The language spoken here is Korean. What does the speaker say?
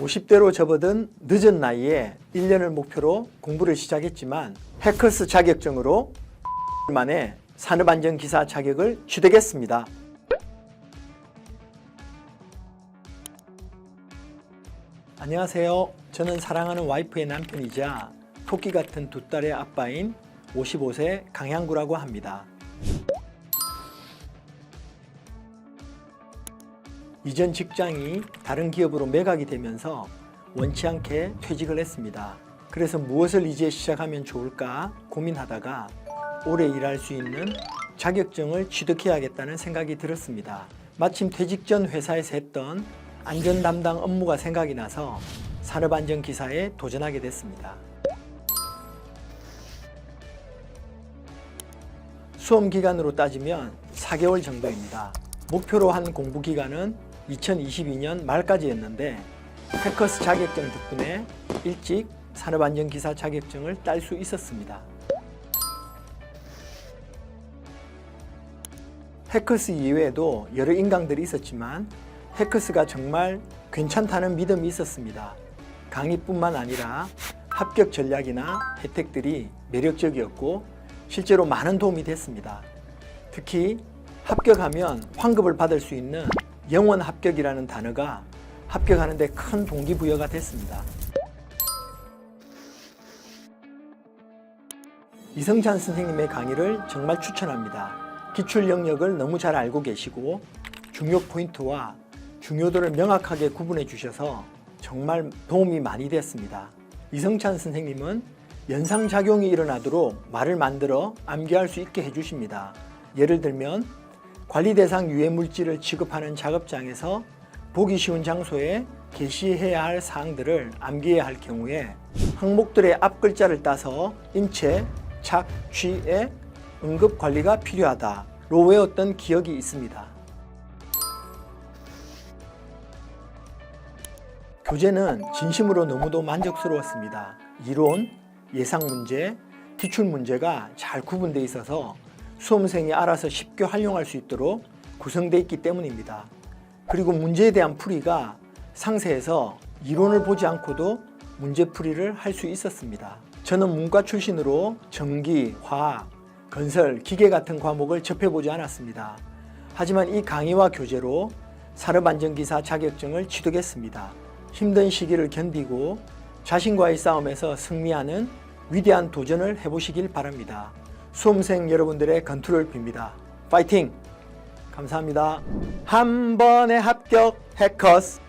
50대로 접어든 늦은 나이에 1년을 목표로 공부를 시작했지만 해커스 자격증으로 만에 산업안전기사 자격을 취득했습니다. 안녕하세요. 저는 사랑하는 와이프의 남편이자 토끼 같은 두 딸의 아빠인 55세 강향구라고 합니다. 이전 직장이 다른 기업으로 매각이 되면서 원치 않게 퇴직을 했습니다. 그래서 무엇을 이제 시작하면 좋을까 고민하다가 오래 일할 수 있는 자격증을 취득해야겠다는 생각이 들었습니다. 마침 퇴직 전 회사에서 했던 안전 담당 업무가 생각이 나서 산업안전 기사에 도전하게 됐습니다. 수험 기간으로 따지면 4개월 정도입니다. 목표로 한 공부 기간은 2022년 말까지였는데 해커스 자격증 덕분에 일찍 산업안전기사 자격증을 딸 수 있었습니다. 해커스 이외에도 여러 인강들이 있었지만 해커스가 정말 괜찮다는 믿음이 있었습니다. 강의뿐만 아니라 합격 전략이나 혜택들이 매력적이었고 실제로 많은 도움이 됐습니다. 특히 합격하면 환급을 받을 수 있는 영원 합격이라는 단어가 합격하는데 큰 동기부여가 됐습니다. 이성찬 선생님의 강의를 정말 추천합니다. 기출 영역을 너무 잘 알고 계시고 중요 포인트와 중요도를 명확하게 구분해 주셔서 정말 도움이 많이 됐습니다. 이성찬 선생님은 연상작용이 일어나도록 말을 만들어 암기할 수 있게 해주십니다. 예를 들면 관리 대상 유해 물질을 취급하는 작업장에서 보기 쉬운 장소에 게시해야 할 사항들을 암기해야 할 경우에 항목들의 앞 글자를 따서 인체, 착, 취의 응급 관리가 필요하다로 외웠던 기억이 있습니다. 교재는 진심으로 너무도 만족스러웠습니다. 이론, 예상 문제, 기출 문제가 잘 구분되어 있어서 수험생이 알아서 쉽게 활용할 수 있도록 구성되어 있기 때문입니다. 그리고 문제에 대한 풀이가 상세해서 이론을 보지 않고도 문제 풀이를 할 수 있었습니다. 저는 문과 출신으로 전기, 화학, 건설, 기계 같은 과목을 접해보지 않았습니다. 하지만 이 강의와 교재로 산업안전기사 자격증을 취득했습니다. 힘든 시기를 견디고 자신과의 싸움에서 승리하는 위대한 도전을 해보시길 바랍니다. 수험생 여러분들의 건투를 빕니다. 파이팅! 감사합니다. 한 번의 합격 해커스